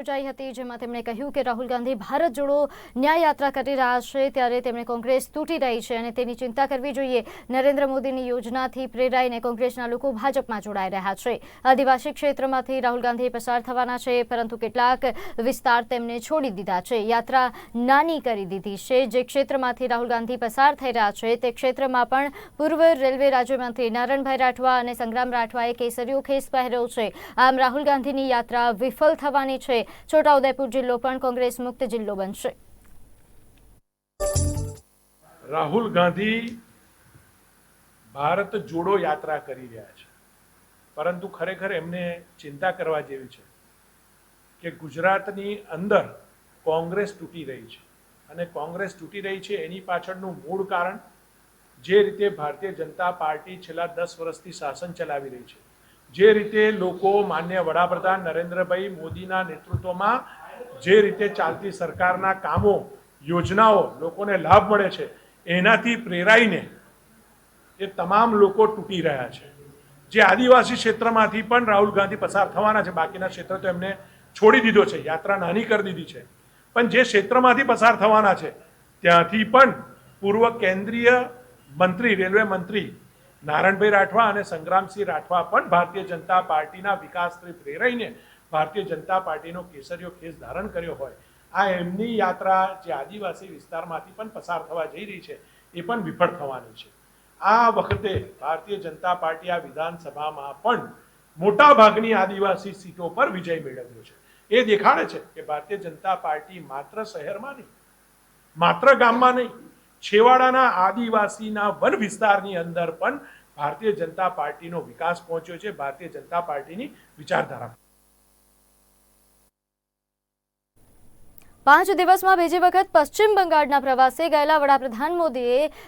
યોજાઈ હતી, જેમાં તેમણે કહ્યું કે રાહુલ ગાંધી ભારત જોડો ન્યાય યાત્રા કરી રહ્યા છે, ત્યારે તેમણે કોંગ્રેસ તૂટી રહી છે અને તેની ચિંતા કરવી જોઈએ. નરેન્દ્ર મોદીની યોજનાથી પ્રેરાઈને કોંગ્રેસના લોકો ભાજપમાં જોડાઈ રહ્યા છે. આદિવાસી ક્ષેત્રમાંથી રાહુલ ગાંધી પસાર થવાના છે, પરંતુ કેટલાક વિસ્તાર તેમને છોડી દીધા છે. યાત્રા નાની કરી દીધી છે. જે ક્ષેત્રમાંથી રાહુલ ગાંધી પસાર થઈ રહ્યા છે, તે ક્ષેત્રમાં પણ પૂર્વ રેલવે રાજ્યમંત્રી નારણભાઈ રાઠવા અને સંગ્રામ રાઠવાએ કેસરીયો ખેસ પહેર્યો છે. આમ રાહુલ ગાંધીની યાત્રા વિફલ થવાની છે. છોટાઉદેપુર જિલ્લો પણ કોંગ્રેસ મુક્ત જિલ્લો બનશે. રાહુલ ગાંધી ભારત જોડો યાત્રા કરી રહ્યા છે. પરંતુ ખરેખર એમને ચિંતા કરવા જેવી છે કે ગુજરાતની અંદર કોંગ્રેસ તૂટી રહી છે. અને કોંગ્રેસ તૂટી રહી છે એની પાછળનું મૂળ કારણ જે રીતે ભારતીય જનતા પાર્ટી છેલ્લા દસ વર્ષથી શાસન ચલાવી રહી છે. જે રીતે લોકો માન્ય વડાપ્રધાન નરેન્દ્રભાઈ મોદીના નેતૃત્વમાં જે રીતે ચાલતી સરકારના કામો, યોજનાઓ લોકોને લાભ મળે છે, એનાથી પ્રેરાઈને એ તમામ લોકો તૂટી રહ્યા છે. જે આદિવાસી ક્ષેત્રમાંથી પણ રાહુલ ગાંધી પસાર થવાના છે, બાકીના ક્ષેત્ર તો એમને છોડી દીધો છે, યાત્રા નાની કરી દીધી છે. પણ જે ક્ષેત્રમાંથી પસાર થવાના છે, ત્યાંથી પણ પૂર્વ કેન્દ્રીય મંત્રી, રેલવે મંત્રી નારાયણભાઈ રાઠવા અને સંગ્રામસિંહ રાઠવા પણ ભારતીય જનતા પાર્ટીના વિકાસથી પ્રેરાઈને ભારતીય જનતા પાર્ટીનો કેસરીયો ખેસ ધારણ કર્યો હોય. આ એમની યાત્રા જે આદિવાસી વિસ્તારમાંથી પણ પસાર થવા જઈ રહી છે, એ પણ વિફળ થવાની છે. આ વખતે ભારતીય જનતા પાર્ટી આ વિધાનસભામાં પણ મોટા ભાગની આદિવાસી સીટો પર વિજય મેળવ્યો છે. એ દેખાડે છે કે ભારતીય જનતા પાર્ટી માત્ર શહેરમાં નહીં, માત્ર ગામમાં નહીં છેવાડાના આદિવાસીના વન વિસ્તારની અંદર પણ ભારતીય જનતા પાર્ટીનો વિકાસ પહોંચ્યો છે. ભારતીય જનતા પાર્ટીની વિચારધારા. પાંચ દિવસમાં બીજી વખત પશ્ચિમ બંગાળના પ્રવાસે ગયેલા વડાપ્રધાન મોદીએ